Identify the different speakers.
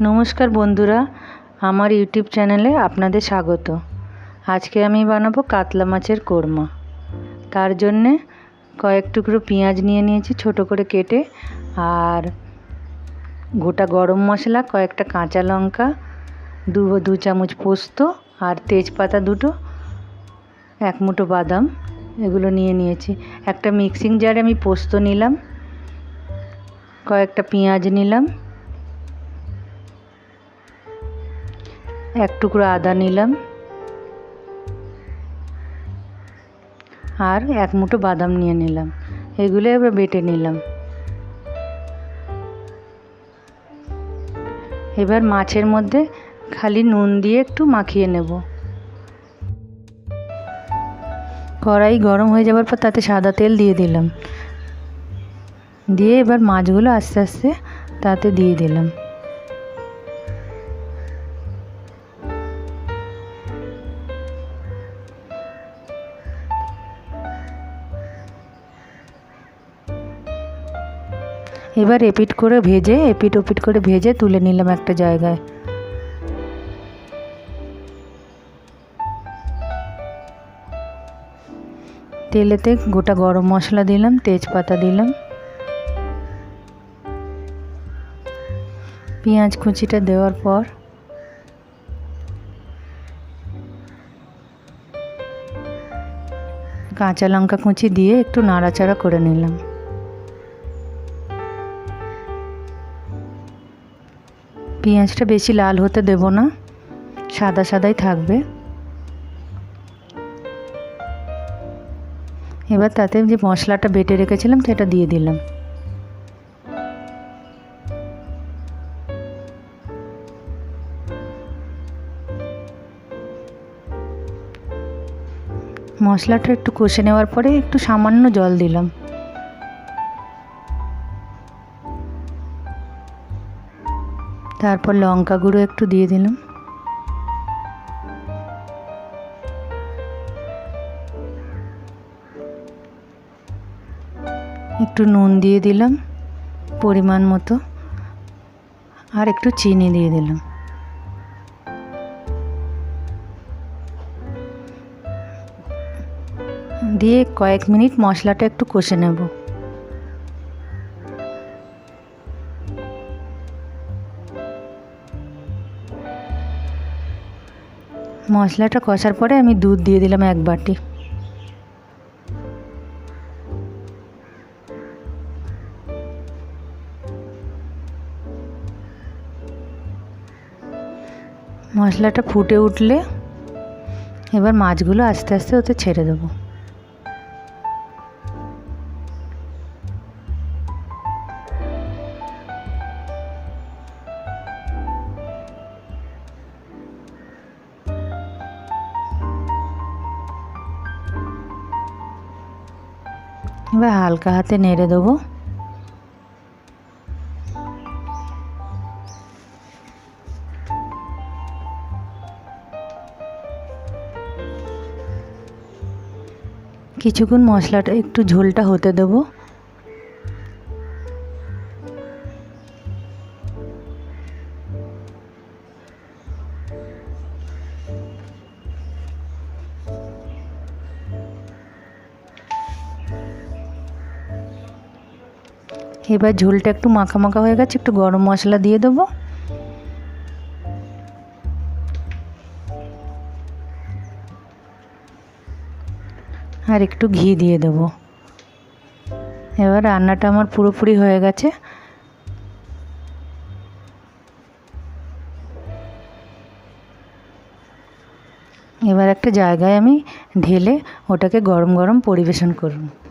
Speaker 1: নমস্কার বন্ধুরা, আমার ইউটিউব চ্যানেলে আপনাদের স্বাগত। আজকে আমি বানাবো কাতলা মাছের কোরমা। তার জন্যে কয়েক টুকরো পেঁয়াজ নিয়ে নিয়েছি, ছোট করে কেটে, আর গোটা গরম মশলা, কয়েকটা কাঁচা লঙ্কা, দু দু চামচ পোস্ত, আর তেজপাতা দুটো, এক মুঠো বাদাম, এগুলো নিয়ে নিয়েছি। একটা মিক্সিং জারে আমি পোস্ত নিলাম, কয়েকটা পেঁয়াজ নিলাম এক টুকরো আদা নিলাম। আর এক মুঠো বাদাম নিয়ে নিলাম। এগুলো এবার বেটে নিলাম। এবার মাছের মধ্যে খালি নুন দিয়ে একটু মাখিয়ে নেব। কড়াই গরম হয়ে যাওয়ার পর তাতে সাদা তেল দিয়ে দিলাম। দিয়ে এবার মাছগুলো আস্তে আস্তে তাতে দিয়ে দিলাম। এবার এপিট করে ভেজে, এপিট ওপিট করে ভেজে তুলে নিলাম একটা জায়গায়। তেলেতে গোটা গরম মশলা দিলাম, তেজপাতা দিলাম। পেঁয়াজ কুচিটা দেওয়ার পর কাঁচা লঙ্কা কুচি দিয়ে একটু নাড়াচাড়া করে নিলাম। পেঁয়াজটা বেশি লাল হতে দেব না, সাদা সাদাই থাকবে। এবার তাতে যে মশলাটা বেটে রেখেছিলাম, সেটা দিয়ে দিলাম। মশলাটা একটু কষে নেওয়ার পরে একটু সামান্য জল দিলাম। তারপর লঙ্কা গুঁড়ো একটু দিয়ে দিলাম। একটু নুন দিয়ে দিলাম পরিমাণ মতো। আর একটু চিনি দিয়ে দিলাম। দিয়ে কয়েক মিনিট মশলাটা একটু কষে নেব। মশলাটা কষার পরে আমি দুধ দিয়ে দিলাম এক বাটি। মশলাটা ফুটে উঠলে এবার মাছগুলো আস্তে আস্তে ওতে ছেড়ে দেবো। এবার হালকা হাতে নেড়ে দেবো। কিছুক্ষণ মশলাটা একটু ঝোলটা হতে দেবো। এবার ঝোলটা একটু মাখা মাখা হয়ে গেছে, একটু গরম মশলা দিয়ে দেবো। আর একটু ঘি দিয়ে দেবো। এবার রান্নাটা আমার পুরোপুরি হয়ে গেছে। এবার একটা জায়গায় আমি ঢেলে ওটাকে গরম গরম পরিবেশন করব।